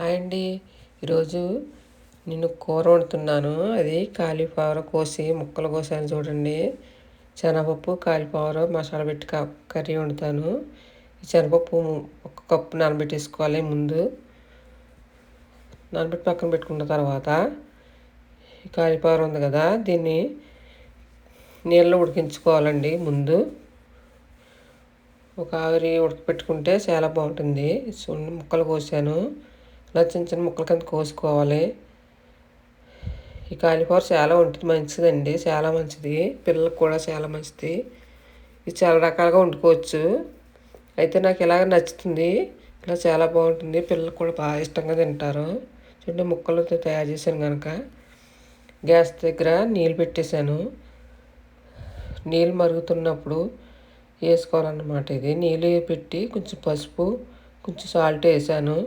Hi అండి. ఈరోజు నేను కూర వండుతున్నాను అది కాలీఫ్లవర్ కోసి ముక్కలు కోసాను చూడండి. శనగపప్పు కాలీఫ్లవర్ మసాలా పెట్టి కర్రీ వండుతాను. శనగపప్పు ఒక కప్పు నానబెట్టేసుకోవాలి ముందు. నానబెట్టి పక్కన పెట్టుకున్న తర్వాత కాలీఫ్లవర్ ఉంది కదా దీన్ని నీళ్ళలో ఉడికించుకోవాలండి ముందు. ఒక ఆవిరి ఉడకపెట్టుకుంటే చాలా బాగుంటుంది. ముక్కలు కోసాను. ఇలా చిన్న చిన్న ముక్కల కింద కోసుకోవాలి. ఈ కాలీఫ్లవర్ చాలా ఒంటికి మంచిదండి. చాలా మంచిది. పిల్లలకు కూడా చాలా మంచిది. ఇది చాలా రకాలుగా వండుకోవచ్చు. అయితే నాకు ఇలాగ నచ్చుతుంది. ఇలా చాలా బాగుంటుంది. పిల్లలు కూడా బాగా ఇష్టంగా తింటారు. చూడండి ముక్కలు తయారు చేశాను కనుక గ్యాస్ దగ్గర నీళ్ళు పెట్టేశాను. నీళ్ళు మరుగుతున్నప్పుడు వేసుకోవాలన్నమాట ఇది. నీళ్ళు పెట్టి కొంచెం పసుపు కొంచెం సాల్ట్ వేసాను.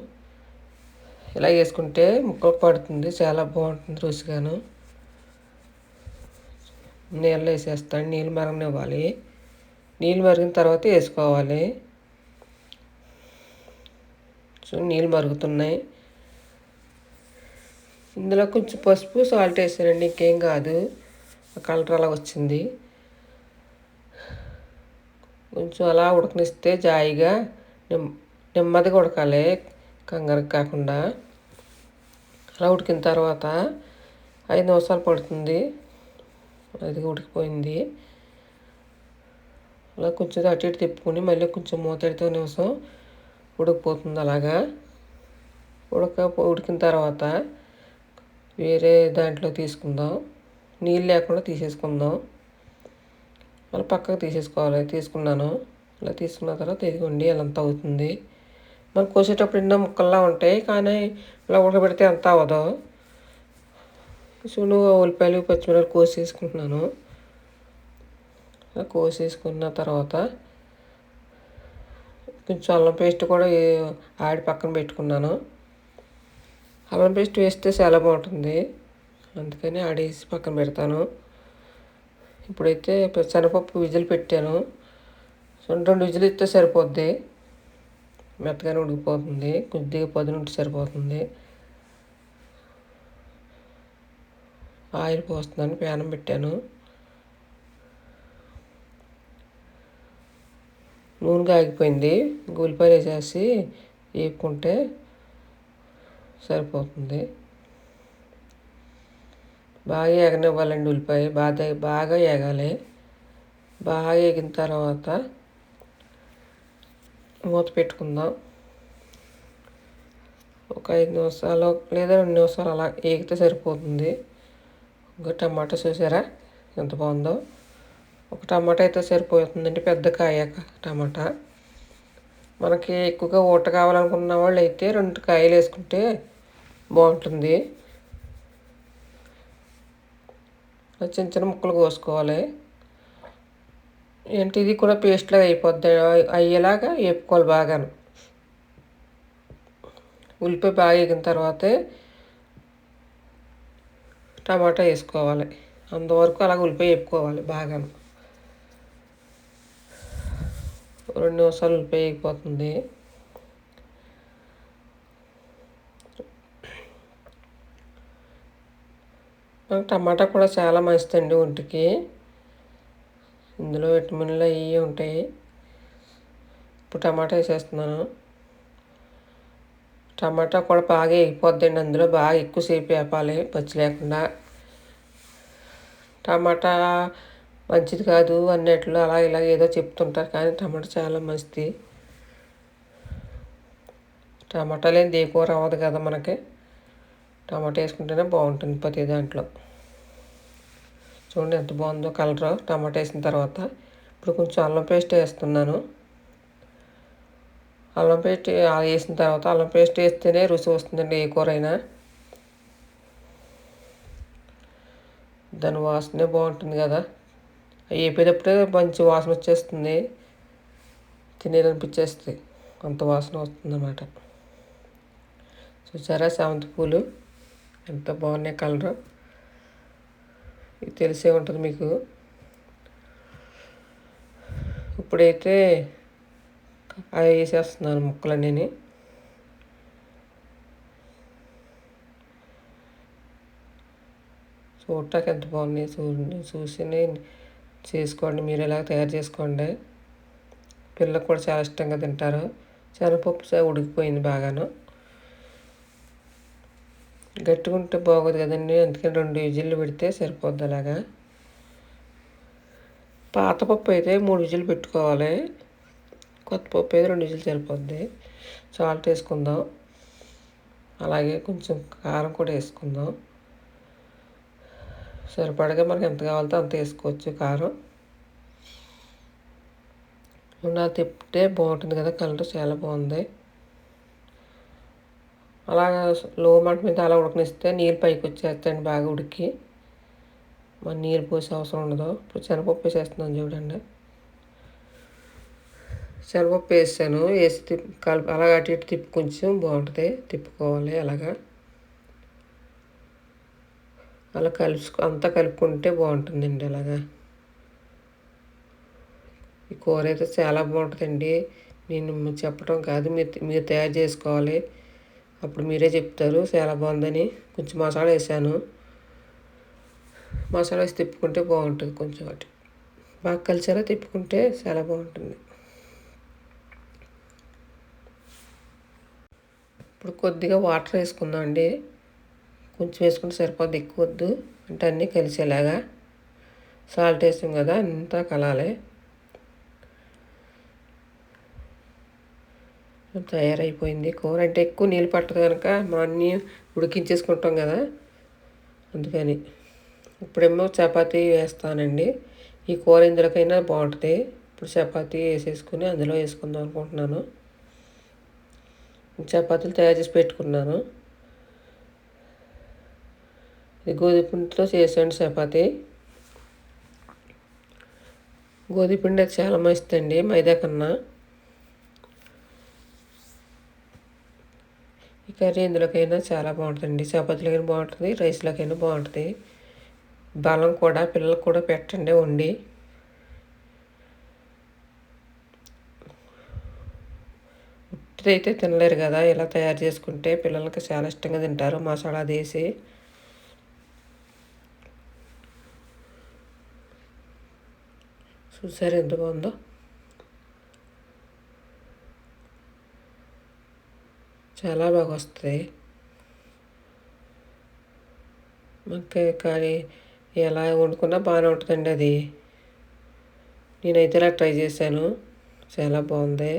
ఇలా వేసుకుంటే ముక్కలు పడుతుంది. చాలా బాగుంటుంది రుచిగాను. నీళ్ళు వేసేస్తాను నీళ్ళు మరగనివ్వాలి. నీళ్ళు మరిగిన తర్వాత వేసుకోవాలి. సో నీళ్ళు మరుగుతున్నాయి. ఇందులో కొంచెం పసుపు సాల్ట్ వేసానండి ఇంకేం కాదు. కలర్ అలా వచ్చింది. కొంచెం అలా ఉడకనిస్తే జాయిగా నెమ్మదిగా ఉడకాలి. కంగారు కాకుండా. ఉడికిన తర్వాత ఐదు నిమిషాలు పడుతుంది. అది ఉడికిపోయింది. అలా కొంచెం అటు ఇటు తిప్పుకొని మళ్ళీ కొంచెం మూతడితో నిమిషం ఉడికిపోతుంది అలాగా. ఉడక ఉడికిన తర్వాత వేరే దాంట్లో తీసుకుందాం. నీళ్ళు లేకుండా తీసేసుకుందాం. మళ్ళీ పక్కకు తీసేసుకోవాలి. తీసుకున్నాను. ఇలా తీసుకున్న తర్వాత ఇదిగోండి ఇలా అవుతుంది. మనం కోసేటప్పుడు ఎన్నో ముక్కల్లా ఉంటాయి కానీ ఇలా ఉడకబెడితే అంత అవ్వదు చూడు ఉల్లిపాయలు పచ్చిమిరపకాయలు కోసేసుకుంటున్నాను. కోసేసుకున్న తర్వాత కొంచెం అల్లం పేస్ట్ కూడా ఆడి పక్కన పెట్టుకున్నాను. అల్లం పేస్ట్ వేస్తే చాలా బాగుంటుంది. అందుకని ఆడేసి పక్కన పెడతాను. ఇప్పుడైతే శనగపప్పు విజిల్ పెట్టాను. రెండు విజిల్ ఇస్తే సరిపోద్ది. మెత్తగానే ఉడికిపోతుంది. కొద్దిగా పదునుంటే సరిపోతుంది. ఆయిల్ పోస్తున్నాను. ప్యానం పెట్టాను. నూనె కాగిపోయింది. ఉల్లిపాయలు వేసేసి వేపుకుంటే సరిపోతుంది. బాగా ఎగనివ్వాలండి ఉల్లిపాయ. బాగా బాగా ఎగాలి బాగా ఎగిన తర్వాత మూత పెట్టుకుందాం. ఒక ఐదు నిమిషాలు లేదా రెండు నిమిషాలు అలా ఏగితే సరిపోతుంది. ఒక టమాటా చూసారా? ఎంత బాగుందో. ఒక టమాటా అయితే సరిపోతుందండి పెద్ద కాయ టమాటా. మనకి ఎక్కువగా ఊట కావాలనుకున్న వాళ్ళు అయితే రెండు కాయలు వేసుకుంటే బాగుంటుంది. చిన్న చిన్న ముక్కలు కోసుకోవాలి. ఏంటి ఇది కూడా పేస్ట్లాగా అయిపోద్ది. అయ్యేలాగా వేపుకోవాలి బాగాను. ఉల్లిపాయ బాగా ఎగిన తర్వాతే టమాటా వేసుకోవాలి. అంతవరకు అలాగ ఉల్లిపాయ వేపుకోవాలి బాగాను. రెండు నిమిషాలు ఉల్లిపాయ వేగిపోతుంది. టమాటా కూడా చాలా మంచిదండి ఒంటికి. ఇందులో విటమిన్లు అవి ఉంటాయి. ఇప్పుడు టమాటా వేసేస్తున్నాను. టమాటా కూడా బాగా వేగిపోద్దండి అందులో బాగా ఎక్కువసేపు వేపాలి. పచ్చి లేకుండా. టమాటా మంచిది కాదు అన్నట్లు అలా ఇలా ఏదో చెప్తుంటారు. కానీ టమాటా చాలా మంచిది. టమాటా లేని దేకూర అవ్వదు కదా మనకి. టమాటా వేసుకుంటేనే బాగుంటుంది ప్రతి దాంట్లో. చూడండి ఎంత బాగుందో కలర్. టమాటా వేసిన తర్వాత ఇప్పుడు కొంచెం అల్లం పేస్ట్ వేస్తున్నాను. అల్లం పేస్ట్ వేసిన తర్వాత అల్లం పేస్ట్ వేస్తేనే రుచి వస్తుందండి ఏ కూర అయినా దాని వాసనే బాగుంటుంది కదా. వేపేటప్పుడే మంచి వాసన వచ్చేస్తుంది. తినేదనిపించేస్తుంది అంత వాసన వస్తుంది అన్నమాట చూసారా చామంతి పూలు? ఎంత బాగున్నాయి కలరు. తెలిసే ఉంటుంది మీకు. ఇప్పుడైతే అవి వేసేస్తున్నాను ముక్కలన్నీ చూడటానికి ఎంత బాగున్నాయి చూడండి. చూసి చేసుకోండి. మీరు ఇలాగ తయారు చేసుకోండి. పిల్లలకు కూడా చాలా ఇష్టంగా తింటారు. శనగపప్పు ఉడికిపోయింది బాగాను. గట్టిగా ఉంటే బాగోదు కదండి. అందుకని రెండు విజిల్లు పెడితే సరిపోద్ది అలాగా. పాత పప్పు అయితే మూడు విజిల్లు పెట్టుకోవాలి. కొత్త పప్పు అయితే రెండు విజిల్లు సరిపోద్ది. సాల్ట్ వేసుకుందాం. అలాగే కొంచెం కారం కూడా వేసుకుందాం. సరిపడగా మనకి ఎంత కావాలో అంత వేసుకోవచ్చు కారం. నా తిప్పితే బాగుంటుంది కదా కలర్ చాలా బాగుంది. అలాగా లో మంట మీద అలా ఉడకనిస్తే నీళ్ళు పైకి వచ్చేస్తాయండి బాగా ఉడికి. మన నీళ్ళు పోసే అవసరం ఉండదు. ఇప్పుడు శనగపప్పు వేసేస్తున్నాను చూడండి. శనగపప్పు వేసాను. వేసి తిప్పి కలిపి అలాగ అటు ఇటు తిప్పి కొంచెం బాగుంటుంది. తిప్పుకోవాలి అలాగా. అలా కలుసు అంతా కలుపుకుంటే బాగుంటుందండి అలాగా. ఈ కూర అయితే చాలా బాగుంటుందండి. నేను చెప్పడం కాదు. మీరు మీరు తయారు చేసుకోవాలి. అప్పుడు మీరే చెప్తారు చాలా బాగుందని. కొంచెం మసాలా వేసాను. మసాలా వేసి తిప్పుకుంటే బాగుంటుంది కొంచెం అటు. బాగా కలిసేలా తిప్పుకుంటే చాలా బాగుంటుంది. ఇప్పుడు కొద్దిగా వాటర్ వేసుకుందాం అండి. కొంచెం వేసుకుంటే సరిపోద్ది ఎక్కువ వద్దు అంటే అన్నీ కలిసేలాగా. సాల్ట్ వేసాం కదా అంతా కలాలి. తయారైపోయింది. కూర అంటే ఎక్కువ నీళ్ళు పట్టదు కనుక మనం అన్నీ ఉడికించేసుకుంటాం కదా. అందుకని ఇప్పుడేమో చపాతీ వేస్తానండి. ఈ కూర ఇందులోకైనా బాగుంటుంది. ఇప్పుడు చపాతీ వేసేసుకుని అందులో వేసుకుందాం అనుకుంటున్నాను. చపాతీలు తయారు చేసి పెట్టుకున్నాను. ఇది గోధుమ పిండితో చేసాను చపాతీ. గోధుమ పిండి చాలా మంచిదండి మైదా కన్నా. కర్రీ ఎందులోకైనా చాలా బాగుంటుందండి. చపాతీలకైనా బాగుంటుంది రైస్లోకైనా బాగుంటుంది. బలం కూడా పిల్లలకు కూడా పెట్టండి వండి. ఉట్టిదైతే తినలేరు కదా ఇలా తయారు చేసుకుంటే పిల్లలకి చాలా ఇష్టంగా తింటారు మసాలా తీసి చూసారు ఎంత బాగుందో? చాలా బాగా వస్తుంది మనకి కానీ ఎలా వండుకున్నా బాగానే ఉంటుందండి అది. నేనైతే ఇలా ట్రై చేశాను. చాలా బాగుంది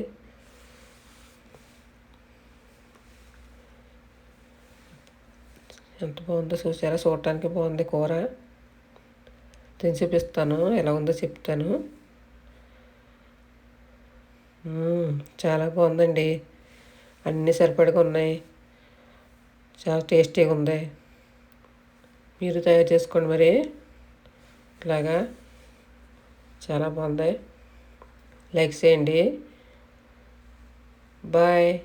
ఎంత బాగుందో చూసారా? చూడటానికి బాగుంది కూర. తిని చూపిస్తాను. ఎలా ఉందో చెప్తాను. చాలా బాగుందండి అన్నీ సరిపడగా ఉన్నాయి. చాలా టేస్టీగా ఉంది. మీరు తయారు చేసుకోండి మరి. ఇలాగా చాలా బాగుంది. లైక్ చేయండి. బాయ్.